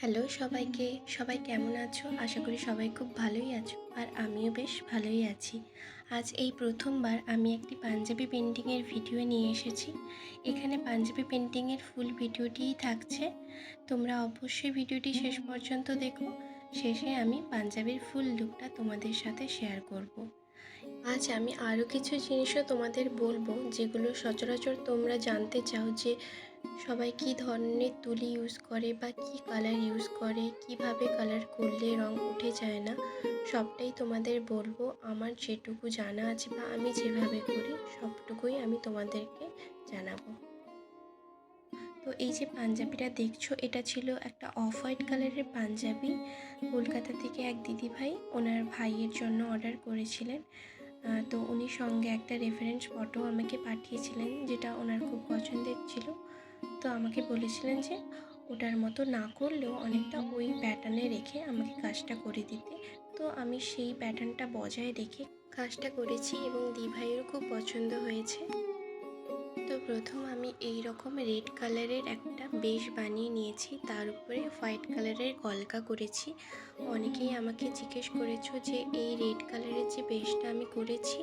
Hello সবাইকে, সবাই কেমন আছো? আশা করি সবাই খুব ভালোই আছো আর আমিও বেশ ভালোই আছি। আজ এই প্রথমবার আমি একটি পাঞ্জাবি পেন্টিংয়ের ভিডিও নিয়ে এসেছি। এখানে পাঞ্জাবি পেন্টিংয়ের ফুল ভিডিওটিই থাকছে। তোমরা অবশ্যই ভিডিওটি শেষ পর্যন্ত দেখো। শেষে আমি পাঞ্জাবির ফুল লুকটা তোমাদের সাথে শেয়ার করব। আজ আমি আরও কিছু জিনিসও তোমাদের বলব, যেগুলো সচরাচর তোমরা জানতে চাও যে সবাই কী ধরনের তুলি ইউজ করে বা কী কালার ইউজ করে, কীভাবে কালার করলে রং উঠে যায় না, সবটাই তোমাদের বলব। আমার যেটুকু জানা আছে বা আমি যেভাবে করি, সবটুকুই আমি তোমাদেরকে জানাব। তো এই যে পাঞ্জাবিটা দেখছ, এটা ছিল একটা অফ হোয়াইট কালারের পাঞ্জাবি। কলকাতা থেকে এক দিদিভাই ওনার ভাইয়ের জন্য অর্ডার করেছিলেন। তো উনি সঙ্গে একটা রেফারেন্স ফটো আমাকে পাঠিয়েছিলেন, যেটা ওনার খুব পছন্দের ছিল। তো আমাকে বলেছিলেন যে ওটার মতো না করলেও অনেকটা ওই প্যাটার্নে রেখে আমাকে কাজটা করে দিতে। তো আমি সেই প্যাটার্নটা বজায় রেখে কাজটা করেছি এবং দিভাইয়েরও খুব পছন্দ হয়েছে। তো প্রথম আমি এই রকম রেড কালারের একটা বেশ বানিয়ে নিয়েছি, তার উপরে হোয়াইট কালারের কলকা করেছি। অনেকেই আমাকে জিজ্ঞেস করেছ যে এই রেড কালারের যে বেশটা আমি করেছি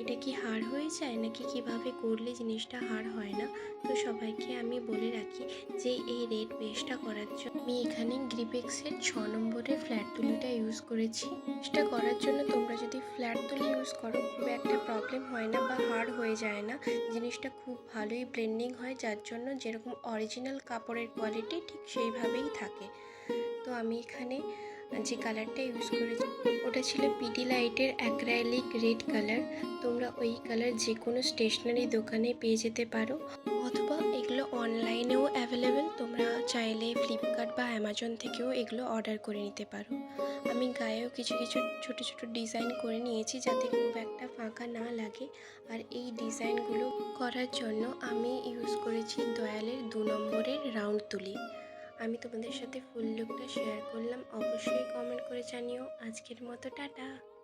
এটা কি হার হয়ে যায় নাকি কীভাবে করলে জিনিসটা হার হয় না? তো সবাইকে আমি বলে রাখি যে এই রেড বেসটা করার জন্য আমি এখানে গ্রিপেক্সের ছ নম্বরের ফ্ল্যাট তুলিটা ইউজ করেছি। সেটা করার জন্য তোমরা যদি ফ্ল্যাট তুলি ইউজ করো, খুব একটা প্রবলেম হয় না বা হার্ড হয়ে যায় না। জিনিসটা খুব ভালোই ব্লেন্ডিং হয়, যার জন্য যেরকম অরিজিনাল কাপড়ের কোয়ালিটি ঠিক সেইভাবেই থাকে। তো আমি এখানে যে কালারটা ইউজ করেছি, ওটা ছিল পিডি লাইটের অ্যাক্রাইলিক রেড কালার তোমরা ওই কালার যে কোনো স্টেশনারি দোকানে পেয়ে যেতে পারো। অথবা এগুলো অনলাইনেও অ্যাভেলেবেল তোমরা চাইলে ফ্লিপকার্ট বা অ্যামাজন থেকেও এগুলো অর্ডার করে নিতে পারো। আমি গায়েও কিছু কিছু ছোট ছোট ডিজাইন করে নিয়েছি যাতে খুব একটা ফাঁকা না লাগে। আর এই ডিজাইনগুলো করার জন্য আমি ইউজ করেছি দয়ালের দু নম্বরের রাউন্ড তুলি। আমি তোমাদের সাথে ফুল লুকটা শেয়ার করলাম। অবশ্যই কমেন্ট করে জানিও। আজকের মতো টাটা।